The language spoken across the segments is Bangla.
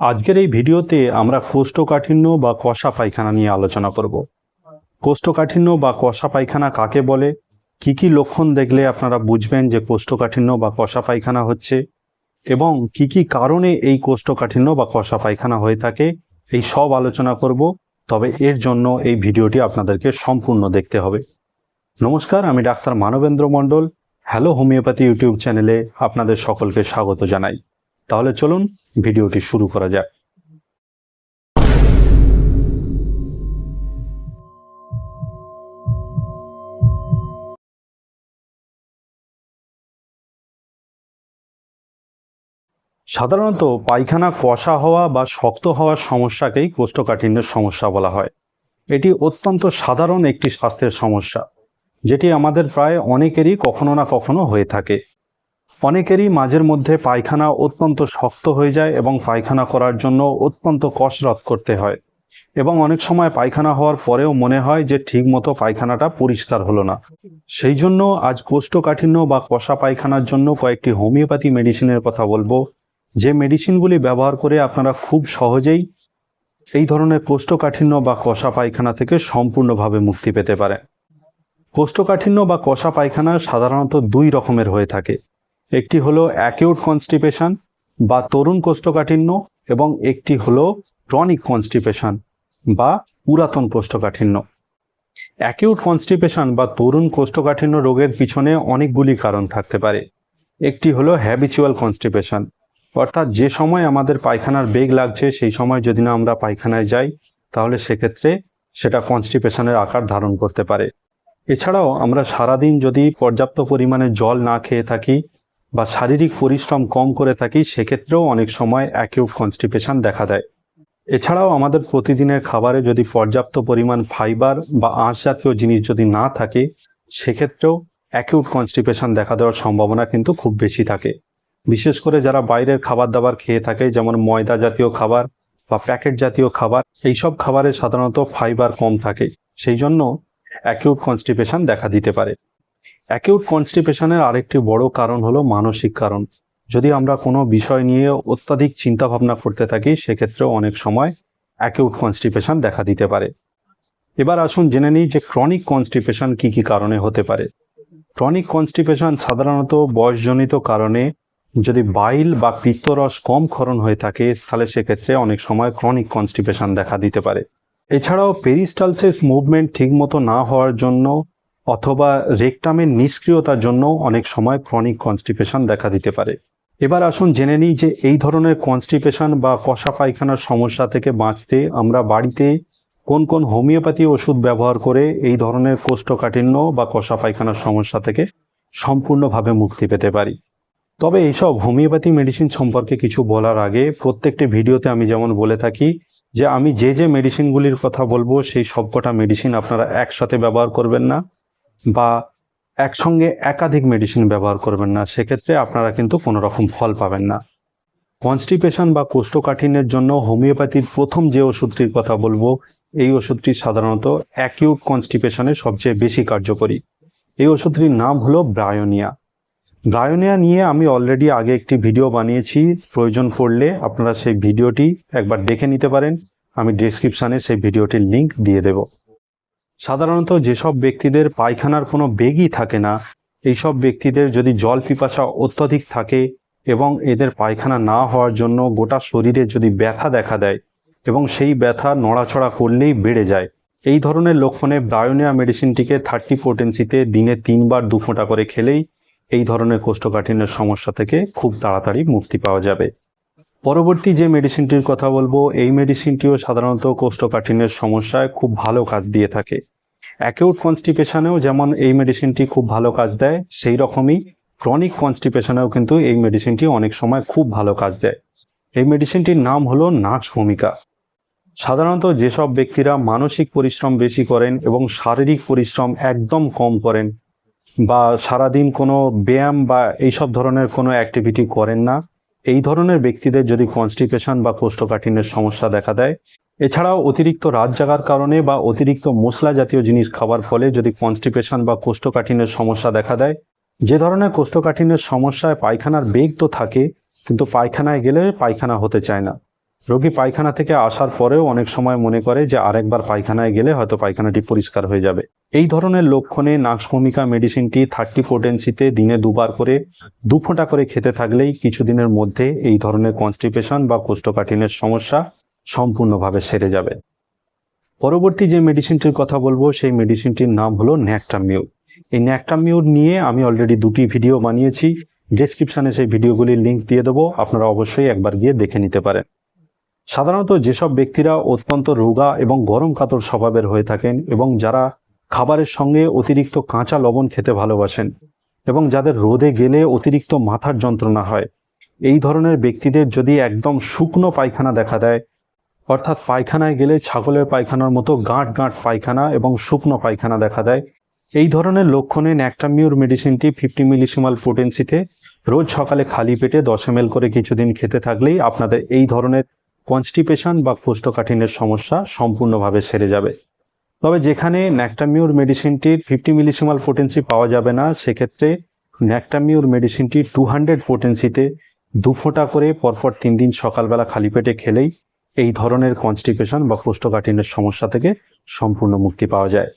আজকের এই ভিডিওতে আমরা কোষ্ঠকাঠিন্য বা কষা পায়খানা নিয়ে আলোচনা করব। কোষ্ঠকাঠিন্য বা কষা পায়খানা কাকে বলে? কি কি লক্ষণ দেখলে আপনারা বুঝবেন যে কোষ্ঠকাঠিন্য বা কষা পায়খানা হচ্ছে এবং কি কি কারণে এই কোষ্ঠকাঠিন্য বা কষা পায়খানা হয়ে থাকে, এই সব আলোচনা করব। তবে এর জন্য এই ভিডিওটি আপনাদেরকে সম্পূর্ণ দেখতে হবে। নমস্কার, আমি doctor Manabendra Mondal, hello homeopathy YouTube চ্যানেলে আপনাদের সকলকে স্বাগত জানাই। তাহলে চলুন ভিডিওটি শুরু করা যাক। সাধারণত পায়খানা কষা হওয়া বা শক্ত হওয়ার সমস্যাকেই কোষ্ঠকাঠিন্যের সমস্যা বলা হয়। এটি অত্যন্ত সাধারণ একটি স্বাস্থ্যের সমস্যা, যেটি আমাদের প্রায় অনেকেরই কখনো না কখনো হয়ে থাকে। অনেকেরই মাঝের মধ্যে পায়খানা অত্যন্ত শক্ত হয়ে যায় এবং পায়খানা করার জন্য অত্যন্ত কসরত করতে হয়। এবং অনেক সময় পায়খানা হওয়ার পরেও মনে হয় যে ঠিকমতো পায়খানাটা পরিষ্কার হলো না। সেই জন্য আজ কোষ্ঠকাঠিন্য বা কষা পায়খানার জন্য কয়েকটি হোমিওপ্যাথি মেডিসিনের কথা বলব। যে মেডিসিনগুলি ব্যবহার করে আপনারা খুব সহজেই এই ধরনের কোষ্ঠকাঠিন্য বা কষা পায়খানা থেকে সম্পূর্ণভাবে মুক্তি পেতে পারেন। কোষ্ঠকাঠিন্য বা কষা পায়খানা সাধারণত দুই রকমের হয়ে থাকে। একটি হলো অ্যাকিউট কনস্টিপেশন বা তরুণ কোষ্ঠকাঠিন্য এবং একটি হলো ক্রনিক কনস্টিপেশন বা পুরাতন কোষ্ঠকাঠিন্য। অ্যাকিউট কনস্টিপেশন বা তরুণ কোষ্ঠকাঠিন্য রোগের পিছনে অনেকগুলি কারণ থাকতে পারে। একটি হলো হ্যাবিচুয়াল কনস্টিপেশন অর্থাৎ যে সময় আমাদের পায়খানার বেগ লাগছে সেই সময় যদি না আমরা পায়খানায় যাই, তাহলে সেক্ষেত্রে সেটা কনস্টিপেশনের আকার ধারণ করতে পারে। এছাড়াও আমরা সারাদিন যদি পর্যাপ্ত পরিমাণে জল না খেয়ে থাকি বা শারীরিক পরিশ্রম কম করে থাকি, সেক্ষেত্রেও অনেক সময় অ্যাকিউট কনস্টিপেশন দেখা দেয়। এছাড়াও আমাদের প্রতিদিনের খাবারে যদি পর্যাপ্ত পরিমাণ ফাইবার বা আঁশ জাতীয় জিনিস যদি না থাকে, সেক্ষেত্রেও অ্যাকিউট কনস্টিপেশন দেখা দেওয়ার সম্ভাবনা কিন্তু খুব বেশি থাকে। বিশেষ করে যারা বাইরের খাবার দাবার খেয়ে থাকে, যেমন ময়দা জাতীয় খাবার বা প্যাকেট জাতীয় খাবার, এইসব খাবারে সাধারণত ফাইবার কম থাকে, সেই জন্য অ্যাকিউট কনস্টিপেশন দেখা দিতে পারে। অ্যাকিউট কনস্টিপেশনের আরেকটি বড় কারণ হলো মানসিক কারণ। যদি আমরা কোনো বিষয় নিয়ে অত্যাধিক চিন্তা ভাবনা করতে থাকি, সেক্ষেত্রেও অনেক সময় অ্যাকিউট কনস্টিপেশন দেখা দিতে পারে। এবার আসুন জেনে নিই যে ক্রনিক কনস্টিপেশন কি কি কারণে হতে পারে। ক্রনিক কনস্টিপেশন সাধারণত বয়সজনিত কারণে যদি বাইল বা পিত্তরস কম ক্ষরণ হয়ে থাকে, তাহলে সেক্ষেত্রে অনেক সময় ক্রনিক কনস্টিপেশন দেখা দিতে পারে। এছাড়াও পেরিস্টালসিস মুভমেন্ট ঠিকমতো না হওয়ার জন্য অথবা রেকটামের নিষ্ক্রিয়তার জন্য অনেক সময় ক্রনিক কনস্টিপেশন দেখা দিতে পারে। এবার আসুন জেনে নিই যে এই ধরনের কনস্টিপেশন বা কষা পায়খানার সমস্যা থেকে বাঁচতে আমরা বাড়িতে কোন কোন হোমিওপ্যাথি ওষুধ ব্যবহার করে এই ধরনের কোষ্ঠকাঠিন্য বা কষা পায়খানার সমস্যা থেকে সম্পূর্ণভাবে মুক্তি পেতে পারি। তবে এইসব হোমিওপ্যাথি মেডিসিন সম্পর্কে কিছু বলার আগে প্রত্যেকটি ভিডিওতে আমি যেমন বলে থাকি যে আমি যে যে মেডিসিনগুলির কথা বলব, সেই সবকটা মেডিসিন আপনারা একসাথে ব্যবহার করবেন না। বা একসঙ্গে একাধিক মেডিসিন ব্যবহার করবেন না, সেক্ষেত্রে আপনারা কিন্তু কোনো রকম ফল পাবেন না। কনস্টিপেশন বা কোষ্ঠকাঠিন্যের জন্য হোমিওপ্যাথির প্রথম যে ওষুধটির কথা বলব, এই ওষুধটি সাধারণত অ্যাকিউট কনস্টিপেশনে সবচেয়ে বেশি কার্যকরী। এই ওষুধটির নাম হলো ব্রায়োনিয়া ব্রায়োনিয়া নিয়ে আমি অলরেডি আগে একটি ভিডিও বানিয়েছি, প্রয়োজন পড়লে আপনারা সেই ভিডিওটি একবার দেখে নিতে পারেন। আমি ডিসক্রিপশানে সেই ভিডিওটির লিংক দিয়ে দেব। সাধারণত যেসব ব্যক্তিদের পায়খানার কোনো বেগই থাকে না, এইসব ব্যক্তিদের যদি জল পিপাসা অত্যধিক থাকে এবং এদের পায়খানা না হওয়ার জন্য গোটা শরীরে যদি ব্যথা দেখা দেয় এবং সেই ব্যথা নড়াচড়া করলেই বেড়ে যায়, এই ধরনের লক্ষণে ব্রায়োনিয়া মেডিসিনটিকে থার্টি পোটেন্সিতে দিনে তিনবার দু ফোঁটা করে খেলেই এই ধরনের কোষ্ঠকাঠিন্যের সমস্যা থেকে খুব তাড়াতাড়ি মুক্তি পাওয়া যাবে। পরবর্তী যে মেডিসিনটির কথা বলব, এই মেডিসিনটিও সাধারণত কোষ্ঠকাঠিন্যের সমস্যায় খুব ভালো কাজ দিয়ে থাকে। অ্যাকিউট কনস্টিপেশনেও যেমন এই মেডিসিনটি খুব ভালো কাজ দেয়, সেই রকমই ক্রনিক কনস্টিপেশনেও কিন্তু এই মেডিসিনটি অনেক সময় খুব ভালো কাজ দেয়। এই মেডিসিনটির নাম হলো নাক্স ভূমিকা। সাধারণত যেসব ব্যক্তিরা মানসিক পরিশ্রম বেশি করেন এবং শারীরিক পরিশ্রম একদম কম করেন বা সারাদিন কোনো ব্যায়াম বা এইসব ধরনের কোনো অ্যাক্টিভিটি করেন না এই ধরনের ব্যক্তিদের যদি কনস্টিপেশন বা কোষ্ঠকাঠিন্যের সমস্যা দেখা দেয়, এছাড়াও অতিরিক্ত রাত জাগার কারণে বা অতিরিক্ত মশলা জাতীয় জিনিস খাওয়ার ফলে যদি কনস্টিপেশন বা কোষ্ঠকাঠিন্যের সমস্যা দেখা দেয়, যে ধরনের কোষ্ঠকাঠিন্যের সমস্যায় পায়খানার বেগ তো থাকে, কিন্তু পায়খানায় গেলে পায়খানা হতে চায় না। রোগী পায়খানা থেকে আসার পরেও অনেক সময় মনে করে যে আরেকবার পায়খানায় গেলে হয়তো পায়খানাটি পরিষ্কার হয়ে যাবে। এই ধরনের লক্ষণে নাক্স ভূমিকা মেডিসিনটি থার্টি পোটেন্সিতে দিনে দুবার করে, দু ফোঁটা করে খেতে থাকলেই কিছুদিনের মধ্যে এই ধরনের কনস্টিপেশন বা কোষ্ঠকাঠিন্যের সমস্যা সম্পূর্ণভাবে সেরে যাবে। পরবর্তী যে মেডিসিনটির কথা বলব, সেই মেডিসিনটির নাম হলো ন্যাকটামিউর। এই ন্যাকটামিউর নিয়ে আমি অলরেডি দুটি ভিডিও বানিয়েছি। ডেসক্রিপশনে সেই ভিডিওগুলির লিঙ্ক দিয়ে দেবো, আপনারা অবশ্যই একবার গিয়ে দেখে নিতে পারেন। সাধারণত যেসব ব্যক্তিরা অত্যন্ত রোগা এবং গরম কাতর স্বভাবের হয়ে থাকেন এবং যারা খাবারের সঙ্গে অতিরিক্ত কাঁচা লবণ খেতে ভালোবাসেন এবং যাদের রোদে গেলে অতিরিক্ত মাথার যন্ত্রণা হয়, এই ধরনের ব্যক্তিদের যদি একদম শুকনো পায়খানা দেখা দেয়, অর্থাৎ পায়খানায় গেলে ছাগলের পায়খানার মতো গাঁট গাঁট পায়খানা এবং শুকনো পায়খানা দেখা দেয়, এই ধরনের লক্ষণে ন্যাকটামিউর মেডিসিনটি ফিফটি মিলিসিমাল পোটেন্সিতে রোজ সকালে খালি পেটে দশ এম করে কিছুদিন খেতে থাকলেই আপনাদের এই ধরনের কনস্টিপেশন বা কোষ্ঠকাঠিন্যের সমস্যা সম্পূর্ণভাবে সেরে যাবে। তবে যেখানে ন্যাকটামিউর মেডিসিনটির ফিফটি মিলিসিমাল পোটেন্সি পাওয়া যাবে না, সেক্ষেত্রে ন্যাকটামিউর মেডিসিনটি টু হান্ড্রেড পোটেন্সিতে দু ফোঁটা করে পরপর তিন দিন সকালবেলা খালি পেটে খেলেই এই ধরনের কনস্টিপেশন বা কোষ্ঠকাঠিন্যের সমস্যা থেকে সম্পূর্ণ মুক্তি পাওয়া যায়।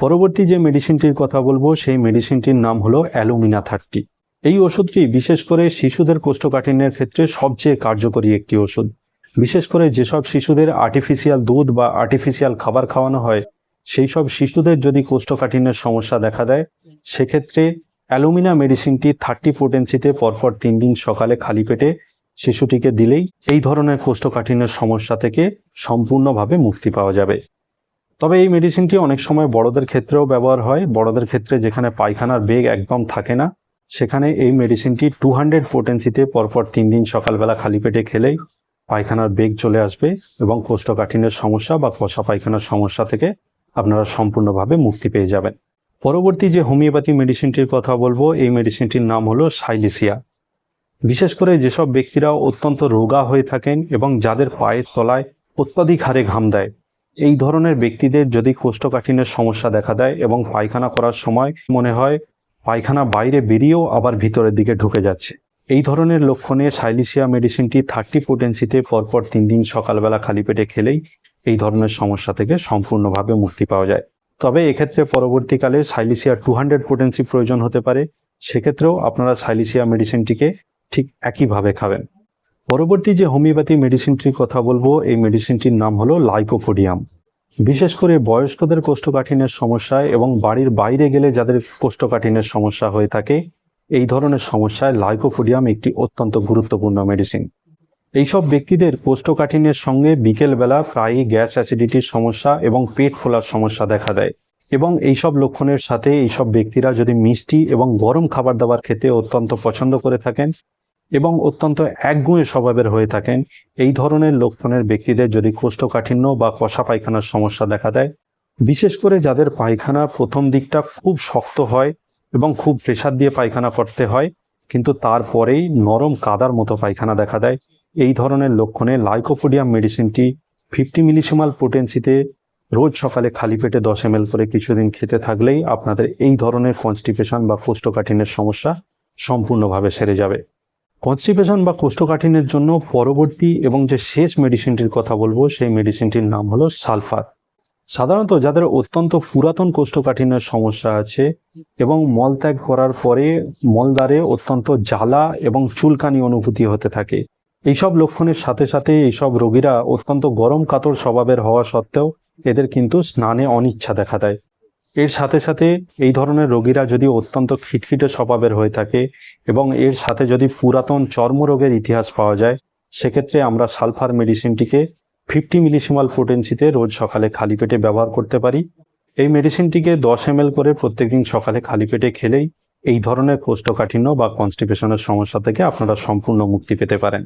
পরবর্তী যে মেডিসিনটির কথা বলব, সেই মেডিসিনটির নাম হলো অ্যালুমিনা থার্টি। এই ওষুধটি বিশেষ করে শিশুদের কোষ্ঠকাঠিন্যের ক্ষেত্রে সবচেয়ে কার্যকরী একটি ওষুধ। বিশেষ করে যেসব শিশুদের আর্টিফিশিয়াল দুধ বা আর্টিফিশিয়াল খাবার খাওয়ানো হয় সেই সব শিশুদের যদি কোষ্ঠকাঠিন্যের সমস্যা দেখা দেয়, সেক্ষেত্রে অ্যালুমিনা মেডিসিনটি থার্টি পোটেন্সিতে পরপর তিন দিন সকালে খালি পেটে শিশুটিকে দিলেই এই ধরনের কোষ্ঠকাঠিন্যের সমস্যা থেকে সম্পূর্ণভাবে মুক্তি পাওয়া যাবে। তবে এই মেডিসিনটি অনেক সময় বড়দের ক্ষেত্রেও ব্যবহার হয়। বড়দের ক্ষেত্রে যেখানে পায়খানার বেগ একদম থাকে না, সেখানে এই মেডিসিনটি টু হান্ড্রেড পোটেন্সিতে পরপর তিন দিন সকালবেলা খালি পেটে খেলেই পায়খানার বেগ চলে আসবে এবং কোষ্ঠকাঠিন্যের সমস্যা বা কষা পায়খানার সমস্যা থেকে আপনারা সম্পূর্ণভাবে মুক্তি পেয়ে যাবেন। পরবর্তী যে হোমিওপ্যাথি মেডিসিনটির কথা বলব, এই মেডিসিনটির নাম হলো সাইলিসিয়া। বিশেষ করে যেসব ব্যক্তিরা অত্যন্ত রোগা হয়ে থাকেন এবং যাদের পায়ের তলায় অত্যাধিক হারে ঘাম দেয়, এই ধরনের ব্যক্তিদের যদি কোষ্ঠকাঠিন্যের সমস্যা দেখা দেয় এবং পায়খানা করার সময় মনে হয় পায়খানা বাইরে বেরিয়েও আবার ভিতরের দিকে ঢুকে যাচ্ছে। এই ধরনের লক্ষণে সাইলিসিয়া মেডিসিনটি থার্টি পোটেন্সিতে পরপর তিন দিন সকালবেলা খালি পেটে খেলেই এই ধরনের সমস্যা থেকে সম্পূর্ণভাবে মুক্তি পাওয়া যায়। তবে এক্ষেত্রে পরবর্তীকালে সাইলিসিয়া টু হান্ড্রেড পোটেন্সি প্রয়োজন হতে পারে। সেক্ষেত্রেও আপনারা সাইলিসিয়া মেডিসিনটিকে ঠিক একইভাবে খাবেন। পরবর্তী যে হোমিওপ্যাথি মেডিসিনটির কথা বলব, এই মেডিসিনটির নাম হলো লাইকোপোডিয়াম। বিশেষ করে বয়স্কদের কোষ্ঠকাঠিন্যের সমস্যায় এবং বাড়ির বাইরে গেলে যাদের কোষ্ঠকাঠিন্যের সমস্যা হয়ে থাকে এই ধরনের সমস্যায় লাইকোফোডিয়াম একটি অত্যন্ত গুরুত্বপূর্ণ মেডিসিন এইসব ব্যক্তিদের কোষ্ঠকাঠিন্যের সঙ্গে বিকেলবেলা প্রায়ই গ্যাস অ্যাসিডিটির সমস্যা এবং পেট ফোলার সমস্যা দেখা দেয়। এবং এইসব লক্ষণের সাথে এইসব ব্যক্তিরা যদি মিষ্টি এবং গরম খাবার দাবার খেতে অত্যন্ত পছন্দ করে থাকেন এবং অত্যন্ত একগুঁয়ে স্বভাবের হয়ে থাকেন, এই ধরনের লক্ষণের ব্যক্তিদের যদি কোষ্ঠকাঠিন্য বা কষা পায়খানার সমস্যা দেখা দেয়, বিশেষ করে যাদের পায়খানা প্রথম দিকটা খুব শক্ত হয় এবং খুব প্রেসার দিয়ে পায়খানা করতে হয়, কিন্তু তারপরেই নরম কাদার মতো পায়খানা দেখা দেয়। এই ধরনের লক্ষণে লাইকোপোডিয়াম মেডিসিনটি ফিফটি মিলিসিমাল পোটেন্সিতে রোজ সকালে খালি পেটে দশ এম করে কিছুদিন খেতে থাকলেই আপনাদের এই ধরনের কনস্টিপেশন বা কোষ্ঠকাঠিন্যের সমস্যা সম্পূর্ণভাবে সেরে যাবে। কনস্টিপেশন বা কোষ্ঠকাঠিন্যের জন্য পরবর্তী এবং যে শেষ মেডিসিনটির কথা বলব, সেই মেডিসিনটির নাম হলো সালফার। সাধারণত যাদের অত্যন্ত পুরাতন কোষ্ঠকাঠিন্যের সমস্যা আছে এবং মলত্যাগ করার পরে মলদ্বারে অত্যন্ত জ্বালা এবং চুলকানি অনুভূতি হতে থাকে। এইসব লক্ষণের সাথে সাথে এইসব রোগীরা অত্যন্ত গরম কাতর স্বভাবের হওয়া সত্ত্বেও এদের কিন্তু স্নানে অনিচ্ছা দেখা দেয়। এর সাথে সাথে এই ধরনের রোগীরা যদি অত্যন্ত খিটখিটে স্বভাবের হয়ে থাকে এবং এর সাথে যদি পুরাতন চর্মরোগের ইতিহাস পাওয়া যায়, সেক্ষেত্রে আমরা সালফার মেডিসিনটিকে ফিফটি মিলিসিমাল পোটেন্সিতে রোজ সকালে খালি পেটে ব্যবহার করতে পারি। এই মেডিসিনটিকে দশ এম করে প্রত্যেকদিন সকালে খালি পেটে খেলেই এই ধরনের কোষ্ঠকাঠিন্য বা কনস্টিপেশনের সমস্যা থেকে আপনারা সম্পূর্ণ মুক্তি পেতে পারেন।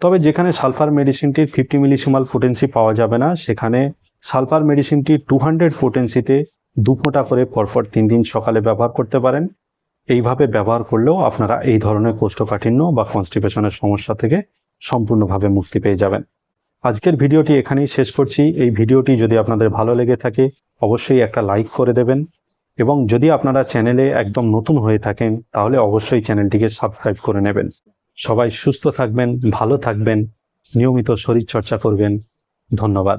তবে যেখানে সালফার মেডিসিনটির ফিফটি মিলিসিমাল পোটেন্সি পাওয়া যাবে না, সেখানে সালফার মেডিসিনটি টু হান্ড্রেড পোটেন্সিতে দু ফোঁটা করে পরপর তিন দিন সকালে ব্যবহার করতে পারেন। এইভাবে ব্যবহার করলেও আপনারা এই ধরনের কোষ্ঠকাঠিন্য বা কনস্টিপেশনের সমস্যা থেকে সম্পূর্ণভাবে মুক্তি পেয়ে যাবেন। আজকের ভিডিওটি এখানেই শেষ করছি। এই ভিডিওটি যদি আপনাদের ভালো লেগে থাকে, অবশ্যই একটা লাইক করে দেবেন এবং যদি আপনারা চ্যানেলে একদম নতুন হয়ে থাকেন, তাহলে অবশ্যই চ্যানেলটিকে সাবস্ক্রাইব করে নেবেন। সবাই সুস্থ থাকবেন, ভালো থাকবেন, নিয়মিত শরীরচর্চা করবেন। ধন্যবাদ।